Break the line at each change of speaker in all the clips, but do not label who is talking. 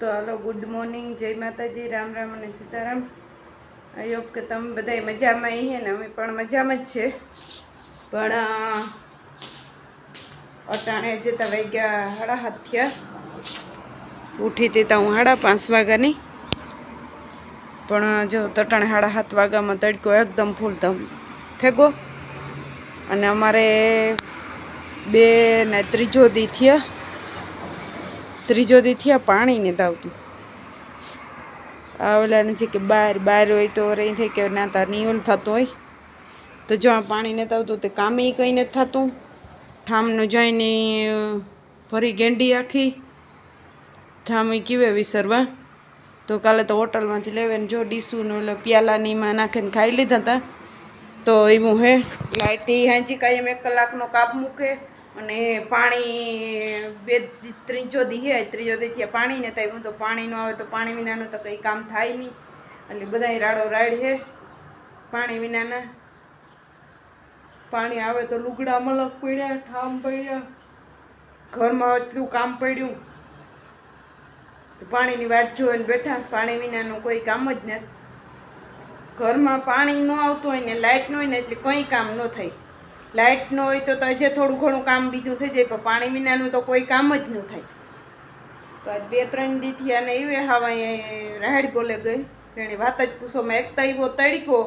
તો hello good morning જય માતાજી, રામ રામ અને સીતારામ. આઈ હોપ કે તમે બધા મજામાં છીએ ને, અમે પણ મજામાં જ છે. પણ અટાણે જતા વાગ્યા સાડા હાથ થયા. ઉઠી હતી હું સાડા પાંચ વાગ્યાની. પણ જો તટાણે સાડા સાત વાગ્યામાં તડકો એકદમ ફૂલ તમ થેગો અને અમારે બે ને ત્રીજો દી થયા. ત્રીજો દી થયા પાણી નથી આવતું. આ ઓલા છે કે બહાર બહાર હોય તો રહી થઈ કે ના તાર નિયોલ થતું હોય. તો જો આ પાણી નથી આવતું તે કામે કંઈ નથી થતું. ઠામનું જોઈને ભરી ગેંડી આખી. ઠામી કીવે વિસરવા. તો કાલે તો હોટલમાંથી લેવાને જો ડીશુનું એટલે પ્યાલાની પ્યાલાનીમાં નાખીને ખાઈ લીધા હતા તો એવું હે લાઇટ એ કાંઈ એમ એક કલાકનો કાપ મૂકે. અને પાણી બે ત્રીજો દી હે, ત્રીજો દી ત્યાં પાણી ને હું તો પાણી ન આવે તો પાણી વિનાનું તો કંઈ કામ થાય નહીં એટલે બધાય રાડો રાડ હે, પાણી વિનાના. પાણી આવે તો લુગડા મલક પડ્યા, ઠામ પડ્યા. ઘરમાં એટલું કામ પડ્યું. તો પાણીની વાટ જોઈને બેઠા, પાણી વિનાનું કોઈ કામ જ નથી. ઘરમાં પાણી ન આવતું હોય ને લાઇટ ન હોય ને એટલે કંઈ કામ ન થાય. લાઇટ ન હોય તો હજે થોડું ઘણું કામ બીજું થઈ જાય, પણ પાણી વિનાનું તો કોઈ કામ જ ન થાય. તો આજ બે ત્રણ દીથી અને એવે હાવા રાહડ બોલે ગઈ. એની વાત જ પૂછો મેં એક તો તડકો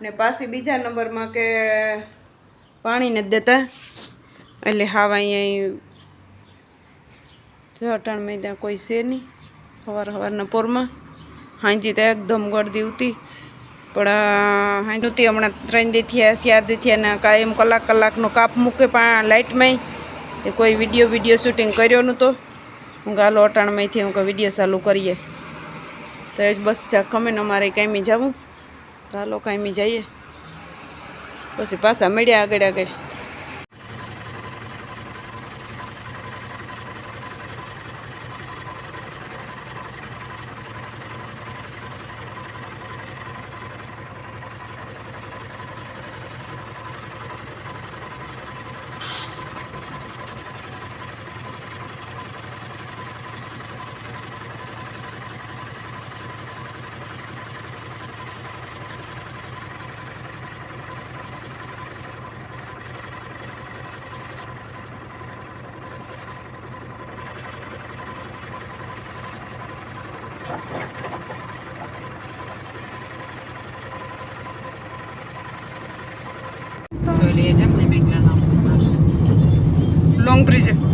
ને પાછી બીજા નંબરમાં કે પાણી નથી દેતા. એટલે હાવા અહીંયા જો અટાણ મેં ત્યાં કોઈ છે નહીં. સવાર સવારના પોરમાં. હાંજી તો એકદમ ગળદી ઉતી. પણ હાંજી ઉતી હમણાં ત્રણ દી થયા, ચાર દી થયા ને કાયમ કલાક કલાકનો કાપ મૂકે પણ લાઇટમાંય. તે કોઈ વીડિયો વીડિયો શૂટિંગ કર્યો નહોતો. હું ગાલો અટાણમાંથી હું કે વીડિયો ચાલુ કરીએ. તો એ જ બસ ચા ખમે ને અમારે કાંઈમી જવું. તો કાંઈમી કાંઈ જઈએ. પછી પાછા મળ્યા આગળ આગળ.
Söyleyeceğim emeklerini alsınlar. Long Bridge.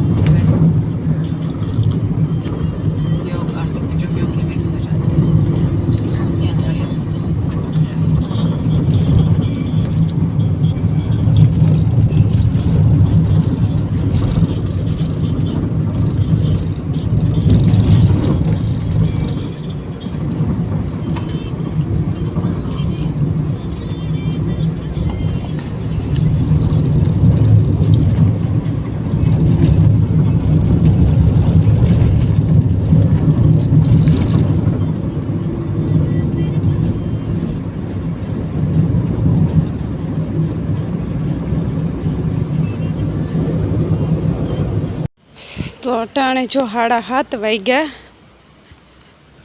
તો અટાણે જો સાડા સાત વાગ્યા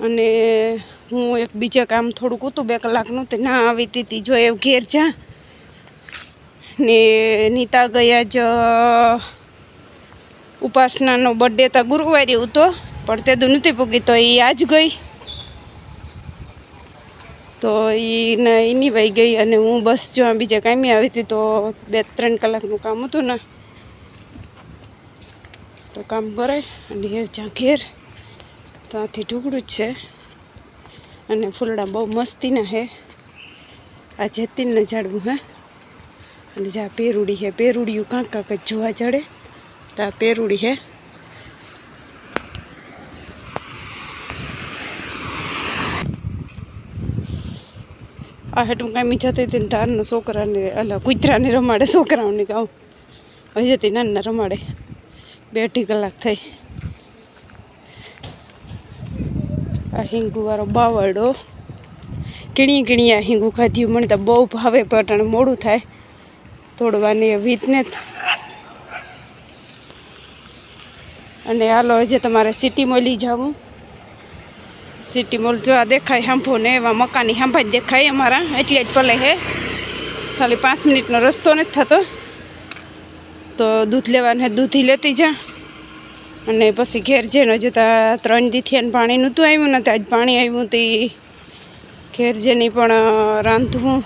અને હું એક બીજા કામ થોડુંક હતું, બે કલાકનું, તે ના આવી હતી જો એવું ઘેર જા. ને નીતા ગયા જ ઉપાસનાનો બર્થડે તો ગુરુવારે હતો, પણ તે દુ નથી પૂગી તો એ આજ ગઈ. તો એને એની વહી ગઈ અને હું બસ જો બીજા કામે આવી હતી, તો બે ત્રણ કલાકનું કામ હતું ને તો કામ કરે અને એ જ્યાં ઘેર, ત્યાંથી ઢુકડું જ છે. અને ફૂલડા બહુ મસ્તીના હે. આ જેતીનને ઝાડવું હે. અને જ્યાં પેરુડી હે, પેરુડિયું કાંક કાંક જ જોવા જડે. તો આ પેરુડી હે. આ હેઠું કાંઈ જતી હતી ને તારના છોકરાને, અલા કૂતરાને રમાડે, છોકરાઓને ગાઉં હજી નાના રમાડે. બે અઢી કલાક થઈ. આ હિંગુવાળો બાવડો કીણી કીણી આ હિંગુ ખાધ્યું. મને તો બહુ ભાવે પટણ મોડું થાય. તોડવાની વીતને અને હાલો, હજી તમારે સિટી લઈ જાવું. સિટી મોલ જો આ દેખાય હાંભો ને, એવા મકાની હાંભા દેખાય અમારા. એટલે જ પલે હે. ખાલી પાંચ મિનિટનો રસ્તો નથી થતો. તો દૂધ લેવાનું દૂધી લેતી જા. અને પછી ઘેર જઈને જતા ત્રણ દીથી પાણી નહોતું આવ્યું ને તો આજ પાણી આવ્યું તે ઘેર જેની પણ રાંધવું.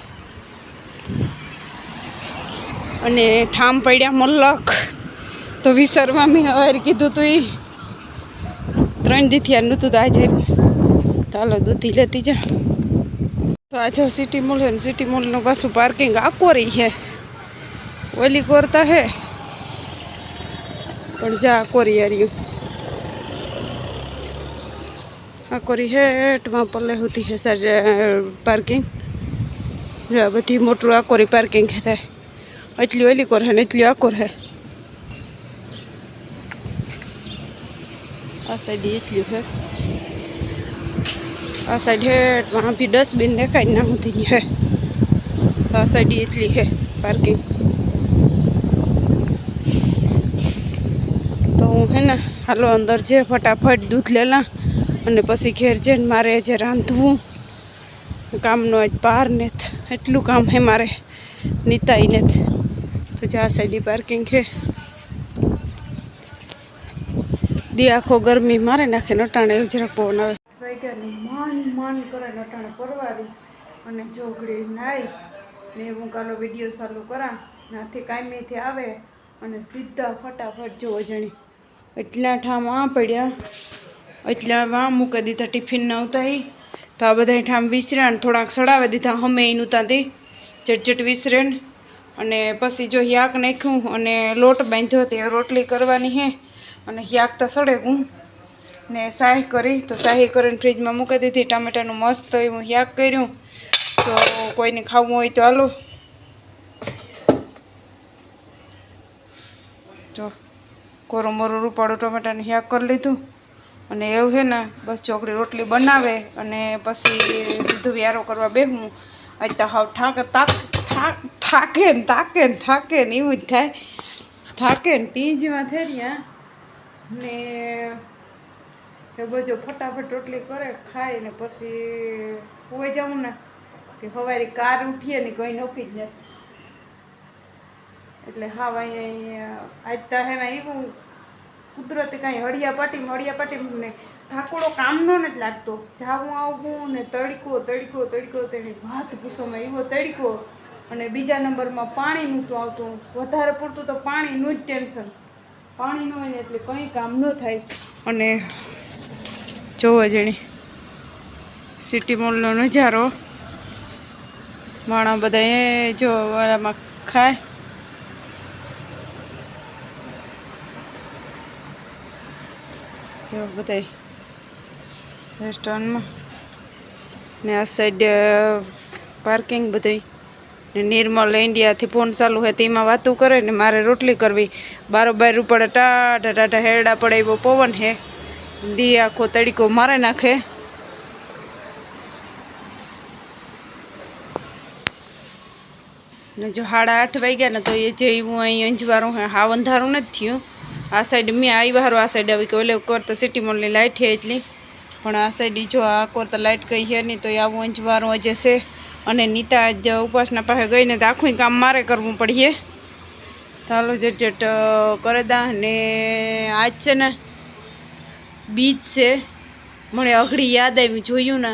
અને ઠામ પડ્યા મલ્લક તો વિસરમાં મેં હવે કીધું તું એ ત્રણ દીથી નહોતું તો આજે ચાલો દૂધી લેતી જા. તો આજે સિટી મોલ છે સિટી મોલનું પાછું પાર્કિંગ આકોરી છે. ઓલી કરતા હે. પણ જા કોરી હાર્યું આ કોરી હેઠમાં પલ્લે સુધી હે સર પાર્કિંગ જા, બધી મોટું આ કોરી પાર્કિંગ હે થાય એટલી ઓલી કોર હે ને એટલી આ કોર હે. આ સાઈડ એટલી હે. આ સાઈડ હેઠ બી ભી ડસ્ટબિન દેખાય ના હતી હે. આ સાઈડ એટલી હે પાર્કિંગ ને હાલો અંદર જે ફટાફટ દૂધ લેલા અને પછી ઘેર જઈને મારે જે રાંધવું કામનો આજ પાર ને એટલું કામ હે મારે, નીતાઈ ને તો જ્યાં સાઈડી પાર્કિંગ છે. દી આખો ગરમી મારે નાખે નટાણે જરાક પવન આવે વાગ્યાની માન માન કરે નટાણે પરવારી અને જોગડી નાઈ ને હું કાલો વીડિયો ચાલુ કરા નાથી કાયમીથી આવે અને સીધા ફટાફટ જોવો જણી. એટલા ઠામ આ પડ્યા. એટલા વાં મૂકી દીધા, ટિફિન નહોતા એ તો આ બધા ઠામ વિસર્યા ને થોડાક સડાવી દીધા. હમે એનું ત્યાંથી ચટચટ વિસરે અને પછી જો યાક નાખ્યું અને લોટ બાંધ્યો તે રોટલી કરવાની હે. અને યાક તો સડે ગું ને શાહી કરી, તો શાહી કરીને ફ્રીજમાં મૂકી દીધી. ટામેટાનું મસ્ત એવું યાક કર્યું. તો કોઈને ખાવું હોય તો હાલો. જો. કોરો મોરું રૂપાળું ટમેટાનું શાક કરી લીધું. અને એવું છે ને, બસ ચોકડી રોટલી બનાવે અને પછી સીધું વ્યારો કરવા બેહું. આજ તો હાવ ઠાક તાક થાકે ને તાકે ને, થાકે ને એવું જ થાય. થાકે ને ટીજમાં થઈ રહ્યા ને એ બધો ફટાફટ રોટલી કરે, ખાય ને પછી હોઈ જાઉં ને તે સવારે કાર ઉઠીએ ને કોઈ નોખી જ નથી. એટલે હા અહીંયા આજ તો હે ને એવું કુદરતી કાંઈ હળિયા પાટી હળિયા પાટી ને થાકોડો કામનો નથી લાગતો. જાવું આવવું ને તડકો તડકો તડકો તેની ભાત ભૂસોમાં એવો તડકો. અને બીજા નંબરમાં પાણી નહોતું આવતું. વધારે પૂરતું તો પાણીનું જ ટેન્શન. પાણી ન હોય ને એટલે કંઈ કામ ન થાય. અને જોવો જણી, સિટી મોલનો નજારો. માણા બધા એ જો ખાય. જો બધા રેસ્ટોરન્ટમાં ને આ સાઈડ પાર્કિંગ બધી નિર્મલ ઇન્ડિયાથી ફોન ચાલુ હોય તેમાં વાતું કરે ને મારે રોટલી કરવી. બારોબાર રૂપડે ટાટા ટાટા હેરડા પડે એવો પવન હે. દી આખો તડીકો મારે નાખે. ને જો સાડા આઠ વાગ્યા ને તો એ જે હું અહીં અંજવારું હે હાવ અંધારું નથી થયું. આ સાઈડ મેં આવી હારું આ સાઈડ આવી કે ઓલે કરતા સિટી મોલની લાઇટ છે એટલી. પણ આ સાઈડ જો આ કોર તો લાઇટ કઈ છે નહીં, તો એ આવું અંજવારું આજે છે અને નીતા આજ ઉપાસના પાસે ગઈને તો આખું કામ મારે કરવું પડીએ ચાલો જટજટ જટ કરે દા ને આજ છે ને બીચ છે. મને અઘડી યાદ આવી, જોયું ને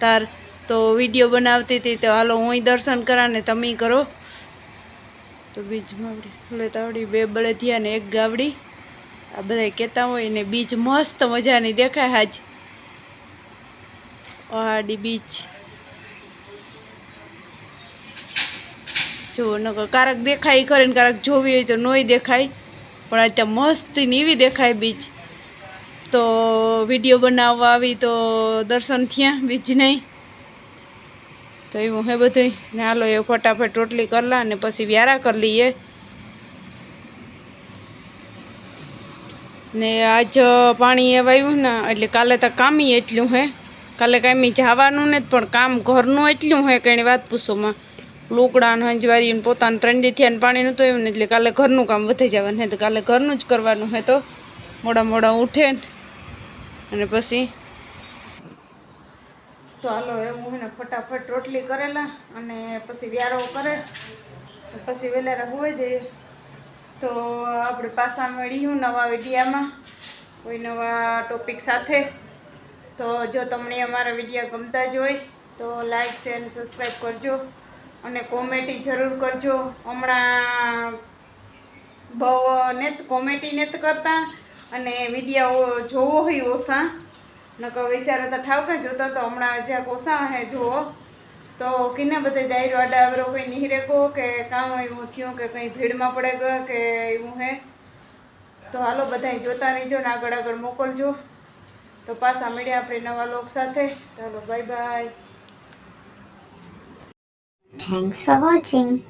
તાર. તો વીડિયો બનાવતી હતી, તો હાલો હું દર્શન કરા ને તમે કરો. તો બીજમાં આવડી થોડે તાવડી બે બળદિયા ને એક ગાવડી. આ બધા કહેતા હોય ને બીચ મસ્ત મજાની દેખાય હાજ. ઓહાડી બીચ. જો, નકર કારક દેખાય ખરે ને કારક જોવી હોય તો નોય દેખાય. પણ અત્યારે મસ્તી ને એવી દેખાય બીચ. તો વીડિયો બનાવવા આવી તો દર્શન થયા બીજ નહીં તો એવું હે બધું ને હાલો એ ફટાફટ રોટલી કરલા અને પછી વ્યારા કરી લઈએ. ને આજ પાણી એવા આવ્યું ને, એટલે કાલે તો કામી એટલું હે. કાલે કામી જવાનું ને પણ કામ ઘરનું એટલું હે કે એની વાત પૂછોમાં લોકડા ને હંજવારી ને પોતાનું ત્રણ દી પાણી નહોતું આવ્યું ને, એટલે કાલે ઘરનું કામ વધી જવાનું હે. તો કાલે ઘરનું જ કરવાનું હે તો. મોડા મોડા ઉઠે અને પછી? તો હાલો એવું હે ફટાફટ રોટલી કરેલા અને પછી વ્યારો કરે, પછી વહેલા હોય જઈએ. તો આપણે પાછા મળ્યું નવા વિડીયામાં કોઈ નવા ટોપિક સાથે. તો જો તમને અમારા વિડીયા ગમતા જ હોય, તો લાઇક શેર અને સબસ્ક્રાઈબ કરજો અને કોમેટી જરૂર કરજો. હમણાં બહુ નેત કોમેડી નેત કરતા અને વીડિયો જોવો હોય ઓછા. નકર વિચારો તો ઠાવકે જોતા તો હમણાં જ્યાં ઓછા હે જોવો તો કિને બધે દાયરો આડાવરો કોઈ નીહરે ગો કે કામ એવું થયું કે કંઈ ભીડમાં પડે ગયો કે એવું હે તો હાલો બધાય જોતા રહેજો ને આગળ આગળ મોકલજો તો પાછા મળ્યા આપણે નવા લોક સાથે ચાલો bye bye
Thanks for watching.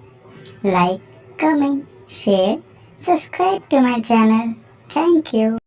Like, comment, share, subscribe to my channel. Thank you.